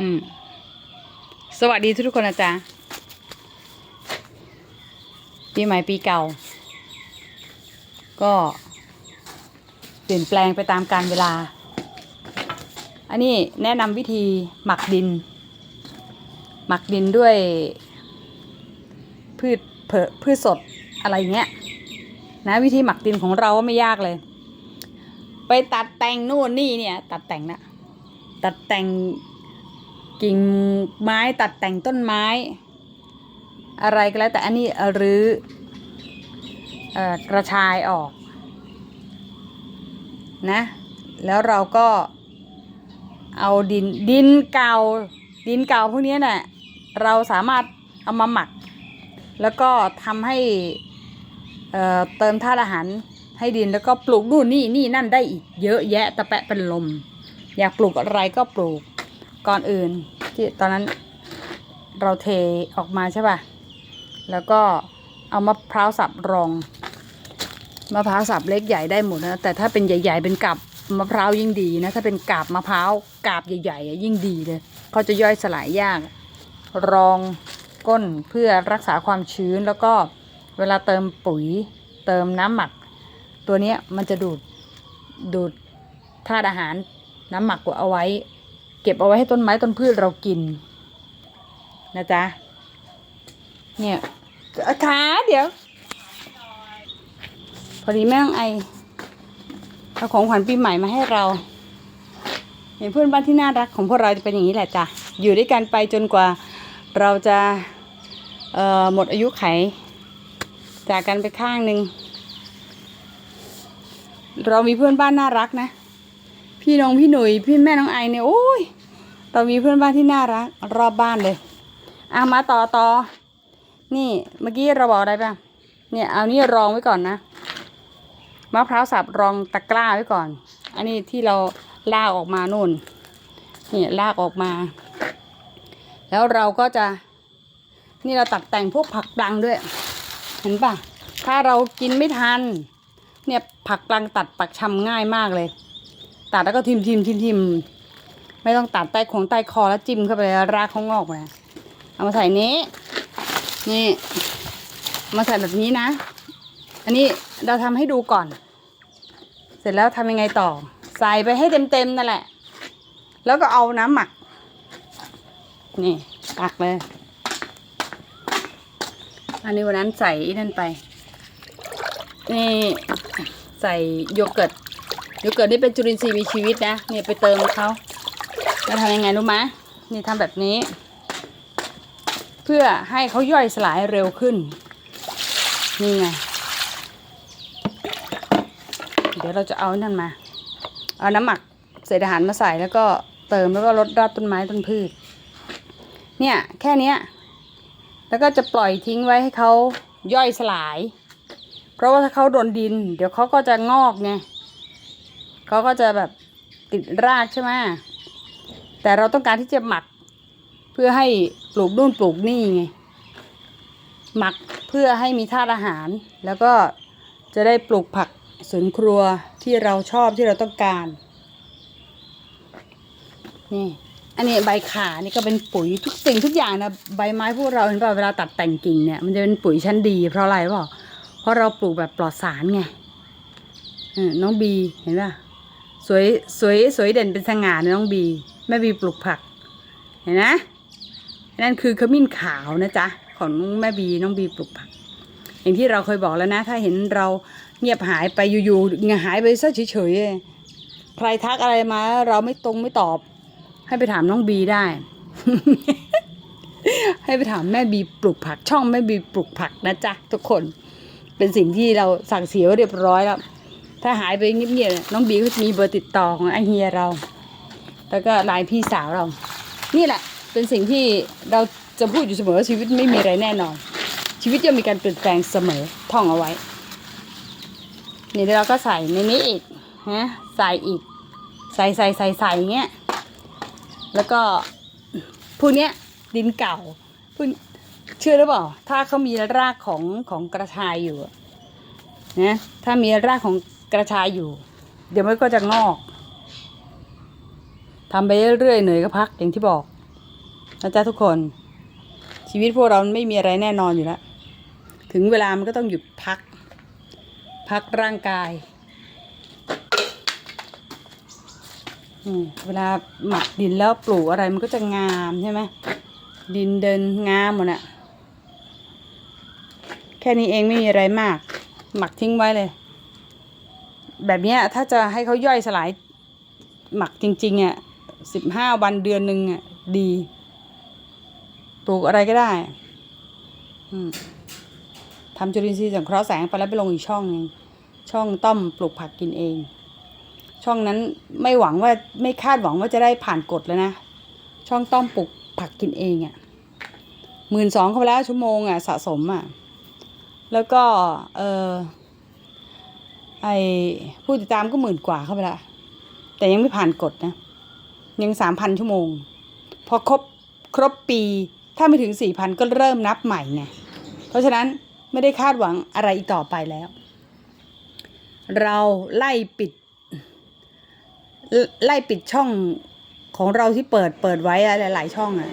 อืม สวัสดีทุกคนนะจ๊ะ ปีใหม่ปีเก่า ก็เปลี่ยนแปลงไปตามกาลเวลา อันนี้แนะนำวิธีหมักดิน หมักดินด้วย พืชเผอพืชสดอะไรเงี้ย นะวิธีหมักดินของเราก็ไม่ยากเลย ไปตัดแต่งนู่นนี่เนี่ย ตัดแต่งนะตัดแต่ง กิ่งไม้ตัดแต่งต้นไม้ อะไรก็แล้วแต่อันนี้รือเอ่อกระชายออกนะแล้วเราก็เอาดินดินเก่าดินเก่าพวกนี้น่ะเราสามารถเอามาหมัก แล้วก็ทำให้เเติมธาตุอาหารให้ดินแล้วก็ปลูกนู่นนี่นี่นั่นได้อีกเยอะแยะตะแปะเป็นลม อยากปลูกอะไรก็ปลูกก่อนอื่น ที่ตอนนั้นเราเทออกมาใช่ป่ะ แล้วก็เอามะพร้าวสับรอง มะพร้าวสับเล็กใหญ่ได้หมดนะ แต่ถ้าเป็นใหญ่ ๆ เป็นกับมะพร้าวยิ่งดีนะ ถ้าเป็นกาบมะพร้าวกาบใหญ่ๆยิ่งดีเลยเขาจะย่อยสลายยาก รองก้นเพื่อรักษาความชื้นแล้วก็เวลาเติมปุ๋ยเติมน้ำหมัก ตัวนี้มันจะดูดดูดธาตุอาหารน้ำหมักไว้เอาไว้ เก็บเอาไว้ให้ต้นไม้ต้นพืชเรากิน นะจ๊ะ เนี่ยขาเดี๋ยว พอดีแม่ต้องไอเอาของขวัญปีใหม่มาให้เรา เห็นเพื่อนบ้านที่น่ารักของพวกเราจะเป็นอย่างนี้แหละจ้ะ อยู่ด้วยกันไปจนกว่าเราจะเอ่อหมดอายุไข จากกันไปข้างหนึ่ง เรามีเพื่อนบ้านน่ารักนะ พี่น้องพี่หนุ่ยพี่แม่น้องไอเนี่ยโอ้ยเรามีเพื่อนบ้านที่น่ารักรอบบ้านเลยอะมาต่อต่อนี่เมื่อกี้เราบอกอะไรป่ะเนี่ยเอานี่รองไว้ก่อนนะมะพร้าวสับรองตะกร้าไว้ก่อน อันนี้ที่เราลากออกมานู่นนี่ลากออกมา แล้วเราก็จะ นี่เราตัดแต่งพวกผักปลังด้วย เห็นป่ะ ถ้าเรากินไม่ทัน เนี่ยผักปลังตัดปักชำง่ายมากเลย ตัดแล้วก็ทิมทิมทิมทิมไม่ต้องตัดใต้ของใต้คอแล้วจิ้มเข้าไปรากเขางอกไปเอามาใส่นี้ นี่ มาใส่แบบนี้นะ อันนี้เราทำให้ดูก่อน เสร็จแล้วทำยังไงต่อ ใส่ไปให้เต็มๆนั่นแหละ แล้วก็เอาน้ำหมัก นี่ตักเลย อันนี้วันนั้นใส่นั่นไป นี่ใส่โยเกิร์ต โยเกิร์ตนี่เป็นจุลินทรีย์มีชีวิตนะเนี่ยไปเติมเขาแล้วทำยังไงรู้ไหมนี่ทำแบบนี้ เพื่อให้เขาย่อยสลายเร็วขึ้น นี่ไง เดี๋ยวเราจะเอานั่นมา เอาน้ำหมักเศษอาหารมาใส่แล้วก็เติมแล้วก็ลดรากต้นไม้ต้นพืช เนี่ยแค่เนี้ยแล้วก็จะปล่อยทิ้งไว้ให้เขาย่อยสลาย เพราะว่าถ้าเขาโดนดิน เดี๋ยวเขาก็จะงอกไง เขาก็จะแบบติดรากใช่ไหมแต่เราต้องการที่จะหมัก เพื่อให้ปลูกนู่นปลูกนี่ไง หมักเพื่อให้มีธาตุอาหาร แล้วก็จะได้ปลูกผักสวนครัวที่เราชอบที่เราต้องการ นี่ อันนี้ใบขานี่ก็เป็นปุ๋ยทุกสิ่งทุกอย่างนะใบไม้พวกเราเห็นป่ะเวลาตัดแต่งกิ่งเนี่ยมันจะเป็นปุ๋ยชั้นดี เพราะอะไรเปล่าเพราะเราปลูกแบบปลอดสารไงน้องบีเห็นป่ะ สวยสวยสวยเด่นเป็นสง่านะน้องบีแม่บีปลูกผัก เห็นนะนั่นคือขมิ้นขาวนะจ๊ะของแม่บีน้องบีปลูกผัก อย่างที่เราเคยบอกแล้วนะ ถ้าเห็นเราเงียบหายไปอยู่ๆหายไปซะเฉยๆใครทักอะไรมา เราไม่ตรงไม่ตอบ ให้ไปถามน้องบีได้ ให้ไปถามแม่บีปลูกผักช่องแม่บีปลูกผักนะจ๊ะทุกคน เป็นสิ่งที่เราสั่งเสียวเรียบร้อยแล้ว ถ้าหายไปเงียบๆเนี่ยน้องบีเขาจะมีเบอร์ติดต่อของไอเฮียเรา แล้วก็ไลน์พี่สาวเรา นี่แหละ เป็นสิ่งที่เราจะพูดอยู่เสมอว่าชีวิตไม่มีอะไรแน่นอน ชีวิตย่อมมีการเปลี่ยนแปลงเสมอท่องเอาไว้ นี่แล้วเราก็ใส่ในนี้อีกนะใส่อีก ใส่ใส่ใส่ใส่เงี้ยแล้วก็พวกเนี้ยดินเก่าพวกเชื่อหรือเปล่า ถ้าเขามีรากของของกระชายอยู่นะถ้ามีรากของ กระชายอยู่ เดี๋ยวมันก็จะงอกทำไปเรื่อยๆเหนื่อยก็พักอย่างที่บอกนะจ๊ะทุกคน ชีวิตพวกเราไม่มีอะไรแน่นอนอยู่แล้ว ถึงเวลามันก็ต้องหยุดพัก พักร่างกายเวลาหมักดินแล้วปลูกอะไรมันก็จะงามใช่ไหมดินเดินงามหมดอะแค่นี้เองไม่มีอะไรมาก หมักทิ้งไว้เลย แบบเนี้ยถ้าจะให้เขาย่อยสลายหมักจริงๆอะสิบห้าวันเดือนหนึ่งอะดีปลูกอะไรก็ได้ทำจุลินทรีย์สังเคราะห์แสงไปแล้วไปลงอีกช่องหนึงช่องต้อมปลูกผักกินเอง ช่องนั้นไม่หวังว่าไม่คาดหวังว่าจะได้ผ่านกฎแล้วนะ ช่องต้อมปลูกผักกินเองอะ่ะหมื่นสองเข้าไปแล้วชั่วโมงอะ่ะสะสมอะ่ะ แล้วก็เออ ไอผู้ติดตามก็หมื่นกว่าเข้าไปละแต่ยังไม่ผ่านกฎนะ ยังสามพันชั่วโมง พอครบครบปีถ้าไม่ถึงสี่พันก็เริ่มนับใหม่ไงเพราะฉะนั้นไม่ได้คาดหวังอะไรอีกต่อไปแล้ว เราไล่ปิด ไล่ปิดช่องของเราที่เปิดเปิดไว้อะหลาย ๆ ช่องอะ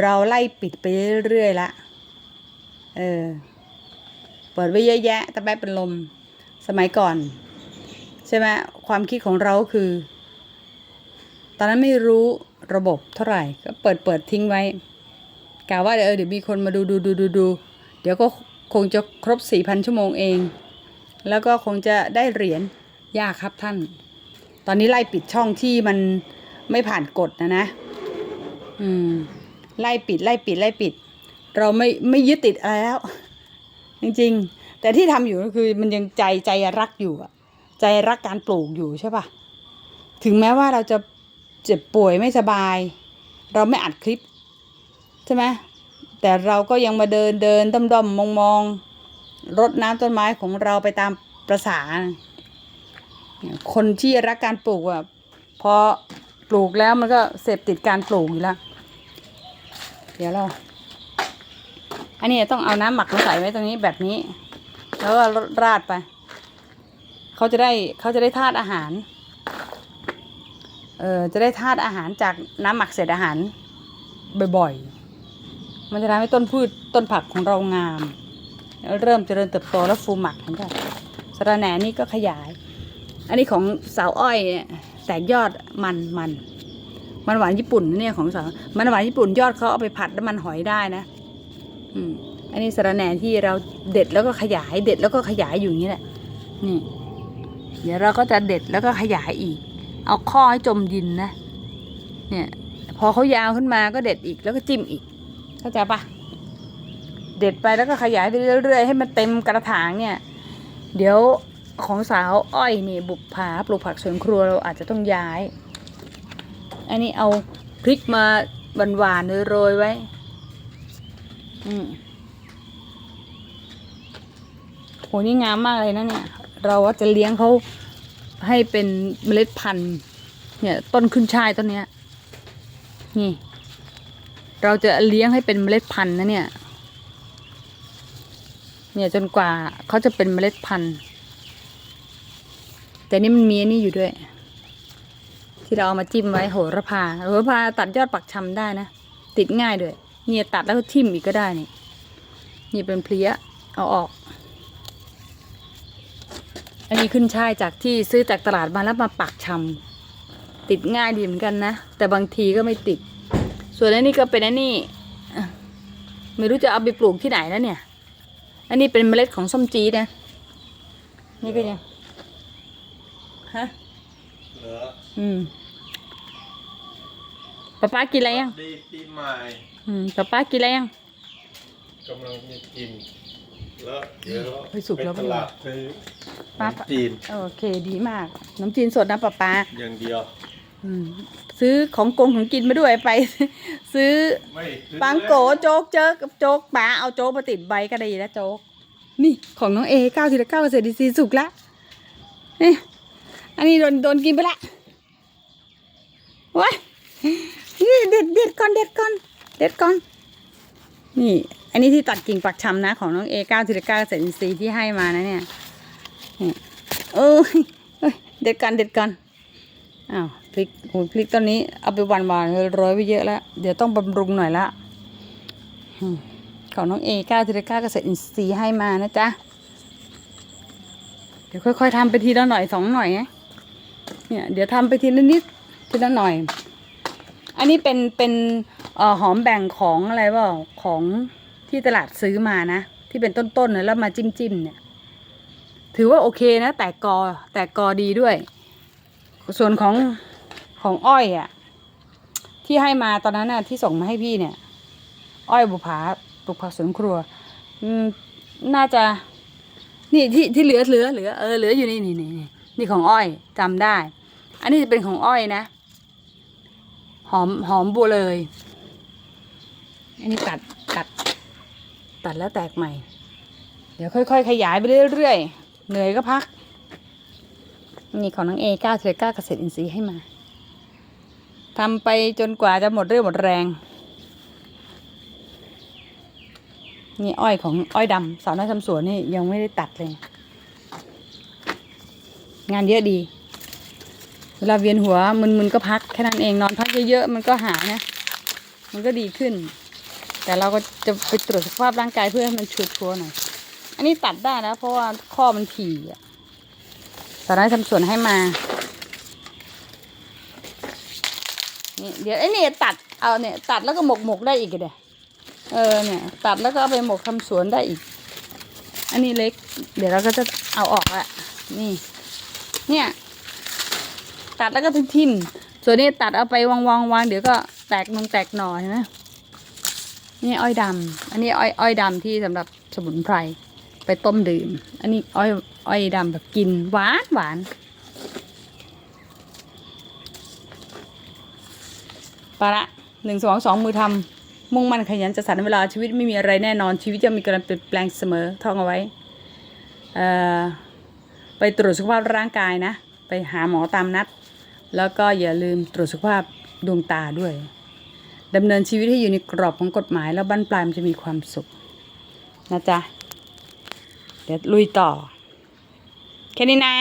เราไล่ปิดไปเรื่อยๆละ เออ เปิดไว้เยอะแยะ แต่แป๊บเป็นลม สมัยก่อน ใช่ไหมความคิดของเราคือ ตอนนั้นไม่รู้ระบบเท่าไหร่ ก็เปิดเปิดทิ้งไว้กะว่าเดี๋ยวเดี๋ยวมีคนมาดูดูดูดูดูเดี๋ยวก็คงจะครบสี่พันชั่วโมงเอง แล้วก็คงจะได้เหรียญยากครับท่าน ตอนนี้ไล่ปิดช่องที่มันไม่ผ่านกฎนะนะ อืม ไล่ปิดไล่ปิดไล่ปิด เราไม่ไม่ยึดติดอะไรแล้ว จริง ๆ แต่ที่ทำอยู่ก็คือมันยังใจใจรักอยู่อะใจรักการปลูกอยู่ใช่ปะถึงแม้ว่าเราจะเจ็บป่วยไม่สบาย เราไม่อัดคลิปใช่ไหมแต่เราก็ยังมาเดินเดินด้อมด้อมมองมองรดน้ำต้นไม้ของเราไปตามประษาคนที่รักการปลูกอะพอปลูกแล้วมันก็เสพติดการปลูกอยู่แล้วเดี๋ยวเรา อันนี้ต้องเอาน้ำหมักมาใส่ไว้ตรงนี้แบบนี้ แล้วก็ราดไป เขาจะได้เขาจะได้ธาตุอาหาร เออจะได้ธาตุอาหารจากน้ำหมักเศษอาหารบ่อยๆ มันจะทำให้ต้นพืชต้นผักของเรางาม เริ่มเจริญเติบโตแล้วฟูหมักเห็นป่ะสระแหน่นี่ก็ขยาย อันนี้ของสาวอ้อยเนี่ยแตกยอดมันมัน มันหวานญี่ปุ่นเนี่ยของสาวมันหวานญี่ปุ่นยอดเขาเอาไปผัดน้ำมันหอยได้นะ อืม อันนี้สระแหน่ที่เราเด็ดแล้วก็ขยายเด็ดแล้วก็ขยายอยู่อย่างนี้แหละ นี่ เดี๋ยวเราก็จะเด็ดแล้วก็ขยายอีก เอาข้อให้จมดินนะ เนี่ย พอเขายาวขึ้นมาก็เด็ดอีกแล้วก็จิ้มอีก เข้าใจปะเด็ดไปแล้วก็ขยายไปเรื่อยๆให้มันเต็มกระถางเนี่ย เดี๋ยวของสาวอ้อยนี่บุกผาปลูกผักสวนครัวเราอาจจะต้องย้าย อันนี้เอาพริกมาหวานๆโรยๆไว้ อืมโหนี่งามมากเลยนะเนี่ย เราว่าจะเลี้ยงเขาให้เป็นเมล็ดพันธุ์ เนี่ยต้นขึ้นช่ายต้นเนี้ย นี่ เราจะเลี้ยงให้เป็นเมล็ดพันธุ์นะเนี่ย เนี่ยจนกว่าเขาจะเป็นเมล็ดพันธุ์ แต่นี่มันมีอันนี่อยู่ด้วย ที่เราเอามาจิ้มไว้โหระพาโหระพาตัดยอดปักชำได้นะ ติดง่ายด้วย เนี่ยตัดแล้วก็ทิ่มอีกก็ได้นี่นี่เป็นเพลี้ยเอาออก อันนี้ขึ้นช่ายจากที่ซื้อจากตลาดมาแล้วมาปักชำติดง่ายดีเหมือนกันนะ แต่บางทีก็ไม่ติด ส่วนอันนี้ก็เป็นอันนี้อะไม่รู้จะเอาไปปลูกที่ไหนแล้วเนี่ย อันนี้เป็นเมล็ดของส้มจี๊ดนะ นี่ก็ยังฮะเหรออืมป๊าป๊ากินอะไรยังดีปีใหม่อืมป๊าป๊ากินอะไรยังกำลังจะกิน แล้วเดี๋ยวเฮ้ยสุกแล้วไปตลาดซื้อปั๊บขนมจีนโอเคดีมากน้ำจีนสดนะป๊าป๊าอย่างเดียวอืมซื้อของกงของกินมาด้วยไป ซื้อไม่ซื้อปังโกโจ๊กเจอกับโจ๊กป๋าเอาโจ๊กมาติดใบก็ดีแล้วโจ๊กนี่ของน้องเอเก้าทีละเก้าเศษดีซีสุกละนี่อันนี้โดนโดนกินไปละว้ายนี่เด็ดเด็ดก่อนเด็ดก่อนเด็ดก่อนนี่ อันนี้ที่ตัดกิ่งปักชำนะ ของน้องเอเก้าทีละเก้าเศษดีซีที่ให้มานะเนี่ยเออเด็ดก่อนเด็ดก่อนอ้าวพริกโหพริกตอนนี้เอาไปหวานวานๆโรยไปเยอะแล้ว เดี๋ยวต้องบำรุงหน่อยละของน้องเอก้าธีรก้าเกษตรอินทรีย์ให้มานะจ๊ะเดี๋ยวค่อยๆทำไปทีละหน่อยสองหน่อยไงเนี่ยเดี๋ยวทำไปทีละนิดทีละหน่อย อันนี้เป็นเป็นออหอมแบ่งของอะไรเปล่าของ ที่ตลาดซื้อมานะ ที่เป็นต้นๆนะแล้วมาจิ้มจิ้มๆเนี่ย ถือว่าโอเคนะ แต่กอแต่กอดีด้วย ส่วนของของอ้อยอะ่ะ ที่ให้มาตอนนั้นน่ะที่ส่งมาให้พี่เนี่ย อ้อยบุภาปลูกผักสวนครัวน่าจะ นี่ที่ที่เหลือเหลือเหลือเออเหลืออยู่นี่นี่นี่นี่ของอ้อยจำได้ อันนี้จะเป็นของอ้อยนะ หอมหอมบัวเลย อันนี้ตัด ตัดแล้วแตกใหม่ เดี๋ยวค่อย ๆ ขยายไปเรื่อยๆ เหนื่อยก็พัก นี่ของน้องเอก้าเทรก้าเกษตรอินทรีย์ให้มาทำไปจนกว่าจะหมดเรี่ยวหมดแรง นี่อ้อยของอ้อยดำสาวน้อยทำสวนนี่ยังไม่ได้ตัดเลย งานเยอะดี เวลาเวียนหัวมึนๆก็พักแค่นั้นเองนอนพักเยอะๆมันก็หายนะ มันก็ดีขึ้น แต่เราก็จะไปตรวจสุขภาพร่างกายเพื่อให้มันชัวร์ๆหน่อย อันนี้ตัดได้นะ เพราะว่าข้อมันถี่อะสาวน้ทำสวนให้มานี่เดี๋ยวไอ้นี่ตัดเอาเนี่ยตัดแล้วก็หมกหมกได้อีกเดี๋ยเออเนี่ยตัดแล้วก็เอาไปหมกทำสวนได้อีก อันนี้เล็ก เดี๋ยวเราก็จะเอาออกละนี่ เนี่ย ตัดแล้วก็ทิ่มๆส่วนนี้ตัดเอาไปวางวางวางเดี๋ยวก็แตกนงแตกหน่อเห็นไหม นี่อ้อยดำ อันนี้อ้อยอ้อยดำที่สำหรับสมุนไพรไปต้มดื่ม อันนี้อ้อยอ้อยดำแบบกินหวานหวานปะละหนึ่งสองสองมือทำมุ่งมั่นขยันจะสรรเวลาชีวิตไม่มีอะไรแน่นอนชีวิตจะมีการเปลี่ยนแปลงเสมอท่องเอาไว้ไปตรวจสุขภาพร่างกายนะ ไปหาหมอตามนัด แล้วก็อย่าลืมตรวจสุขภาพดวงตาด้วย ดำเนินชีวิตให้อยู่ในกรอบของกฎหมาย แล้วบั้นปลายมันจะมีความสุขนะจ๊ะ เดี๋ยวลุยต่อ แค่นี้นะ